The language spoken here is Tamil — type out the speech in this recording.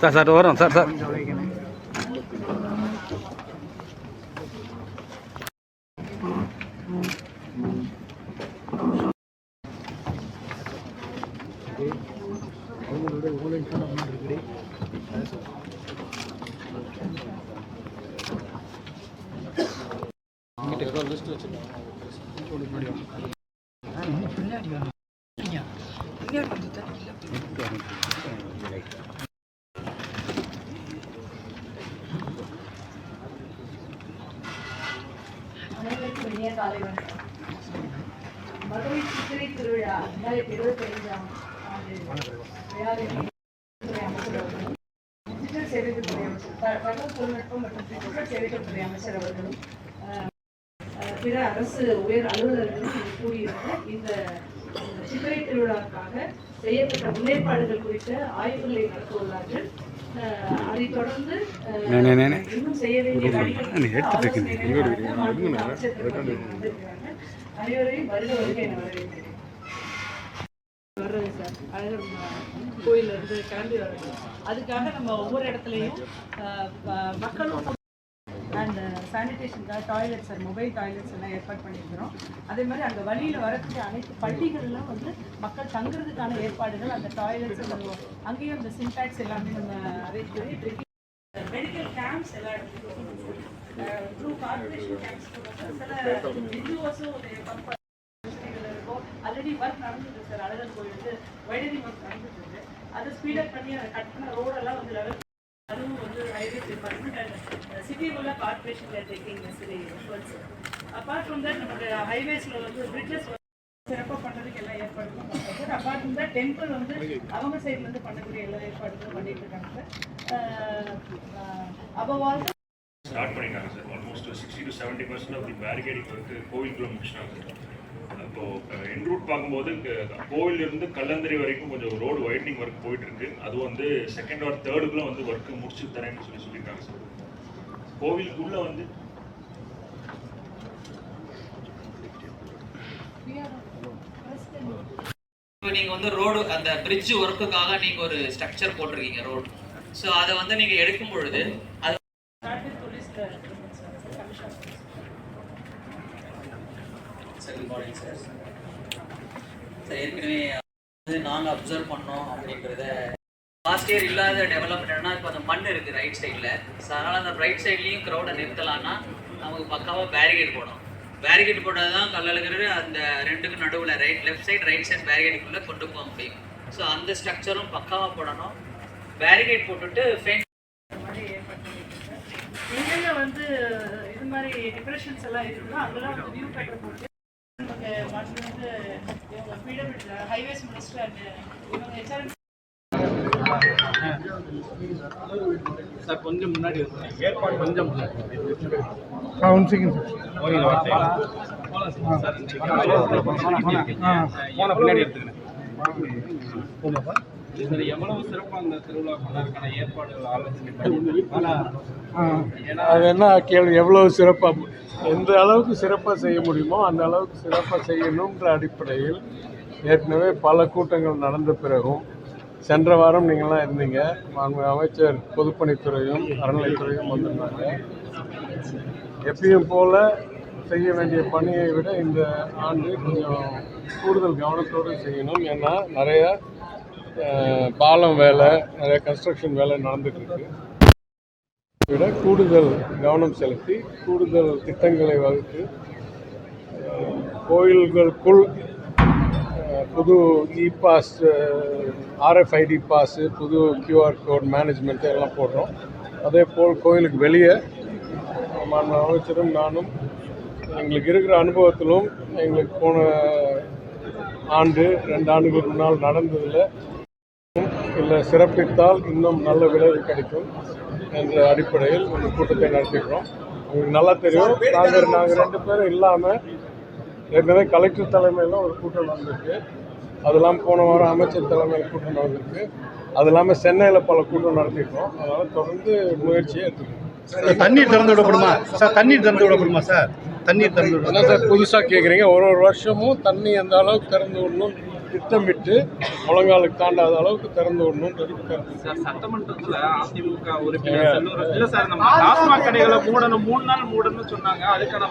சார் சார் வரும் சார் சார். கொஞ்சம் வைக்கணும் பின்னாடி வாங்க. பின்னாடி வந்து தண்ணி காலை வணக்கம் மதுரை சித்திரை திருவிழா ரெண்டாயிரத்தி ஆண்டு அமைச்சர் சேவைகள் துறை அமைச்சர் தகவல் தொழில்நுட்பம் மற்றும் டிஜிட்டல் சேவைகள் துறை அமைச்சர் அவர்களும் பிற அரசு உயர் அலுவலர்களும் கூடியிருந்து இந்த சித்திரை திருவிழாவுக்காக செய்யப்பட்ட முன்னேற்பாடுகள் குறித்த ஆய்வுகளை நடத்த உள்ளார்கள் அதைத் தொடர்ந்து. இன்னும் செய்ய வேண்டிய. அனைவரையும் வருக வருக என வரவேற்கிறேன். வர்றது சார். அழகர் இருந்து கிளம்பி வர்றது அதுக்காக நம்ம ஒவ்வொரு இடத்துலையும் மக்களும் சானிடேஷனுக்காக டாய்லெட்ஸ் மொபைல் டாய்லெட்ஸ் எல்லாம் ஏற்பாடு பண்ணியிருக்கிறோம். அதே மாதிரி அந்த வழியில் வரக்கூடிய அனைத்து பள்ளிகள்லாம் வந்து மக்கள் தங்குறதுக்கான ஏற்பாடுகள் அந்த டாய்லெட்ஸ் அங்கேயும் அந்த சின்டாக்ஸ் எல்லாமே நம்ம அரேஞ்ச் பண்ணி மெடிக்கல் கேம்ப்ஸ் எல்லா இடத்துலையும் த்ரூ கார்பரேஷன் கேம்ப்ஸ் சில என்ஜிஓஸும் இருக்கும் ஆல்ரெடி ஒர்க் நடந்துட்டு சார். அழகர் கோயிலுக்கு வைடரி ஒர்க் நடந்துருக்கு அதை ஸ்பீடப் பண்ணி அதை கட் பண்ண ரோடெல்லாம் வந்து லெவல் அதுவும் வந்து ஹைவே டிபார்ட்மெண்ட் அண்ட் சிட்டி உள்ள taking necessary efforts apart from that நமக்கு ஹைவேஸில் வந்து பிரிட்ஜஸ் சிறப்பாக பண்ணுறதுக்கு எல்லா ஏற்பாடுகளும் பண்ணுறோம் sir apart from that temple வந்து அவங்க சைட்லேருந்து பண்ணக்கூடிய எல்லா ஏற்பாடுகளும் பண்ணிட்டு இருக்காங்க. சார் அப்போ ஸ்டார்ட் பண்ணிட்டாங்க sir almost sixty to seventy percent of the barricading work கோவிலுக்குள்ள முடிச்சிட்டாங்க சார் இப்போ என் ரூட் பார்க்கும்போது கோவிலிருந்து கல்லந்தரி வரைக்கும் கொஞ்சம் ரோடு வைடனிங் ஒர்க் போயிட்டு இருக்கு. அது வந்து செகண்ட் ஆர் தேர்டுக்குள்ள வந்து ஒர்க் முடிச்சு தரேன்னு சொல்லி சொல்லியிருக்காங்க சார் கோவிலுக்குள்ள வந்து இப்போ நீங்கள் வந்து ரோடு அந்த பிரிட்ஜ் ஒர்க்குக்காக நீங்கள் ஒரு ஸ்ட்ரக்சர் போட்டிருக்கீங்க ரோடு ஸோ அதை வந்து நீங்கள் எடுக்கும் பொழுது அது sir good morning sir sir ஏற்கனவே வந்து நாங்கள் அப்சர்வ் பண்ணோம் அப்படின்றத லாஸ்ட் இயர் இல்லாத டெவலப்மெண்ட்னா இப்போ அந்த மண் இருக்குது ரைட் சைடில் ஸோ அதனால் அந்த ரைட் சைட்லேயும் க்ரௌடை நிறுத்தலாம்னா நமக்கு பக்காவாக பேரிகேட் போடணும். பேரிகேட் போட்டால் தான் கல்லழகர் அந்த ரெண்டுக்கும் நடுவில் right left side right side பேரிகேட்டுக்குள்ளே கொண்டு போக முடியும். ஸோ அந்த ஸ்ட்ரக்சரும் பக்காவாக போடணும். பேரிகேட் போட்டுட்டு ஃபென் மாதிரி வந்து இது மாதிரி டிப்ரெஷன்ஸ் எல்லாம் இருக்குதோ அங்கெல்லாம் வந்து வியூ பேட்டர் போட்டு நமக்கு வந்து இவங்க பிடபிள்யூ ஹைவேஸ் மினிஸ்டர் இவங்க ஹெச்ஆர் சார் கொஞ்சம் முன்னாடி. ஏற்பாடு கொஞ்சம் பின்னாடி எடுத்துக்கிறேன் அது என்ன கேள்வி? எவ்வளவு சிறப்பாக எந்த அளவுக்கு சிறப்பாக செய்ய முடியுமோ அந்த அளவுக்கு சிறப்பாக செய்யணுன்ற அடிப்படையில் ஏற்கனவே பல கூட்டங்கள் நடந்த பிறகும் சென்ற வாரம் நீங்களாம் இருந்தீங்க. மாண்பு அமைச்சர் பொதுப்பணித்துறையும் அறநிலைத்துறையும் வந்திருந்தாங்க. எப்பயும் போல் செய்ய வேண்டிய பணியை விட இந்த ஆண்டு கொஞ்சம் கூடுதல் கவனத்தோடு செய்யணும். ஏன்னா நிறைய பாலம் வேலை நிறைய கன்ஸ்ட்ரக்ஷன் வேலை நடந்துகிட்ருக்கு. விட கூடுதல் கவனம் செலுத்தி கூடுதல் திட்டங்களை வகுத்து கோயில்களுக்குள் புது இ பாஸ் ஆர்எஃப்ஐடி பாஸு புது கியூஆர் கோட் மேனேஜ்மெண்ட் எல்லாம் போடுறோம். அதே போல் கோயிலுக்கு வெளியே அமைச்சரும் நானும் எங்களுக்கு இருக்கிற அனுபவத்திலும் எங்களுக்கு போன ஆண்டு ரெண்டு ஆண்டுகளுக்கு முன்னால் நடந்ததில் இல்லை சிறப்பித்தால் இன்னும் நல்ல விளைவு கிடைக்கும் என்ற அடிப்படையில் இந்த கூட்டத்தை நடத்திக்கிறோம். உங்களுக்கு நல்லா தெரியும். நாங்கள் நாங்கள் ரெண்டு பேரும் இல்லாமல் ஏற்கனவே கலெக்டர் தலைமையில் ஒரு கூட்டம் நடந்திருக்கு. அது இல்லாமல் போன வாரம் அமைச்சர் தலைமையில் கூட்டம் நடந்திருக்கு. அது இல்லாமல் சென்னையில் பல கூட்டம் நடத்திருக்கோம். அதனால் தொடர்ந்து முயற்சியை எடுத்துக்கணும். தண்ணீர் திறந்து விடப்படுமா? சார் தண்ணீர் திறந்து விடப்படுமா சார்? தண்ணீர் திறந்து என்ன சார் புதுசாக கேட்குறீங்க ஒரு ஒரு வருஷமும் தண்ணி எந்த அளவுக்கு திறந்து விடணும் திட்டமிட்டு முழங்காலுக்கு தாண்டாத அளவுக்கு திறந்து கருத்து சார் சட்டமன்றத்துல அதிமுக உறுப்பினர் செல்லூர் இல்ல சார் நம்ம டாஸ்மாக் கடைகளை மூடணும் மூணு நாள் மூடணும்னு சொன்னாங்க. அதுக்கான